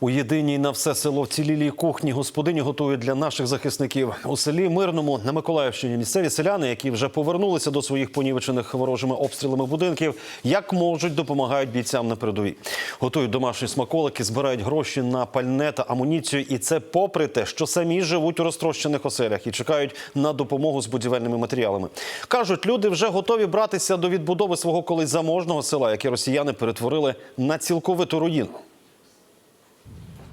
У єдиній на все село вцілілій кухні господині готують для наших захисників у селі Мирному на Миколаївщині. Місцеві селяни, які вже повернулися до своїх понівечених ворожими обстрілами будинків, як можуть допомагають бійцям на передовій. Готують домашні смаколики, збирають гроші на пальне та амуніцію. І це попри те, що самі живуть у розтрощених оселях і чекають на допомогу з будівельними матеріалами. кажуть, люди вже готові братися до відбудови свого колись заможного села, яке росіяни перетворили на цілковиту руїну.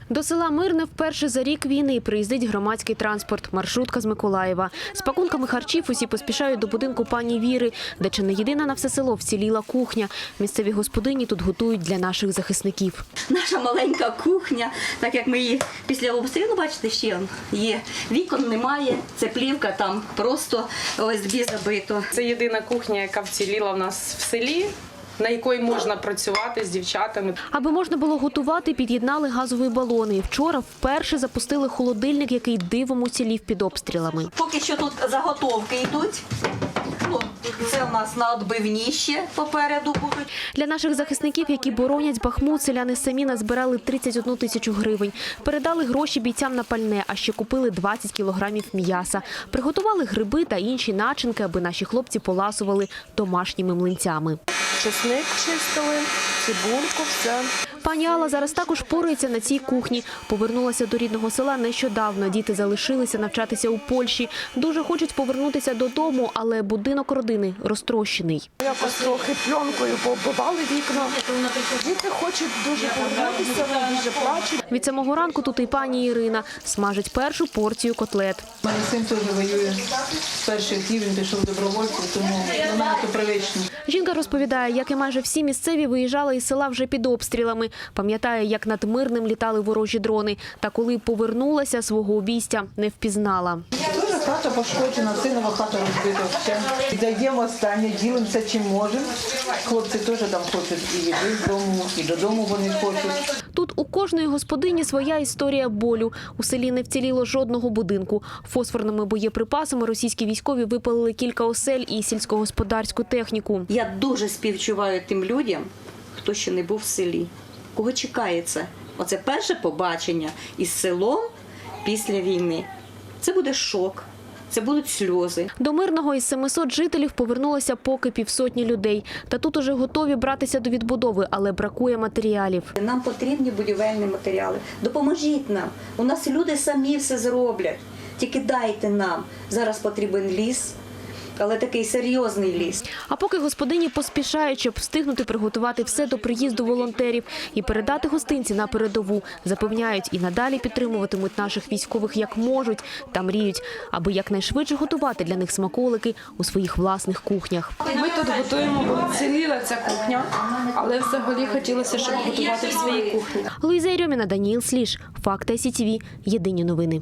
До села Мирне вперше за рік війни приїздить громадський транспорт, маршрутка з Миколаєва. З пакунками харчів усі поспішають до будинку пані Віри, де чи не єдина на все село вціліла кухня. Місцеві господині тут готують для наших захисників. Наша маленька кухня, так як ми її після обстрілу, бачите, ще є. Вікон немає, це плівка там просто ОСБ забито. Це єдина кухня, яка вціліла в нас в селі, на якої можна працювати з дівчатами. Аби можна було готувати, під'єднали газові балони. Вчора вперше запустили холодильник, який дивом уцілів під обстрілами. Поки що тут заготовки йдуть. Ну, це у нас на відбивні ще попереду будуть. Для наших захисників, які боронять Бахмут, селяни самі назбирали 31 тисячу гривень. Передали гроші бійцям на пальне, а ще купили 20 кілограмів м'яса. Приготували гриби та інші начинки, аби наші хлопці поласували домашніми млинцями. Чесник чистили, цибульку, все. Пані Алла зараз також порається на цій кухні. Повернулася до рідного села нещодавно. Діти залишилися навчатися у Польщі. Дуже хочуть повернутися додому, але будинок родини розтрощений. Якось трохи пленкою побивали вікна. Діти хочуть дуже повернутися, вони дуже плачуть. Від самого ранку тут і пані Ірина смажить першу порцію котлет. У син теж воює з перших днів, він пішов добровольцем, тому для мене це привично. Жінка розповідає, як і майже всі місцеві виїжджали із села вже під обстрілами. Пам'ятає, як над мирним літали ворожі дрони. Та коли повернулася, свого обійстя не впізнала. Дуже хата пошкоджена, синова хата розбита все. Даємо останнє, ділимося чим можемо. Хлопці теж там хочуть і їди з дому, і додому вони хочуть. Тут у кожної господині своя історія болю. У селі не вціліло жодного будинку. Фосфорними боєприпасами російські військові випалили кілька осель і сільськогосподарську техніку. Я дуже співчуваю тим людям, хто ще не був в селі. Кого чекається? Оце перше побачення із селом після війни. Це буде шок, це будуть сльози. До мирного із 700 жителів повернулося поки півсотні людей. Та тут уже готові братися до відбудови, але бракує матеріалів. Нам потрібні будівельні матеріали. Допоможіть нам. У нас люди самі все зроблять. Тільки дайте нам. Зараз потрібен ліс, але такий серйозний ліс. А поки господині поспішають, щоб встигнути приготувати все до приїзду волонтерів і передати гостинці на передову, запевняють і надалі підтримуватимуть наших військових як можуть та мріють, аби якнайшвидше готувати для них смаколики у своїх власних кухнях. Ми тут готуємо, бо вціліла ця кухня, але взагалі хотілося, щоб готувати в своїй кухні. Луїза Єрьоміна, Даніїл Сліж. Факти СІТВ. Єдині новини.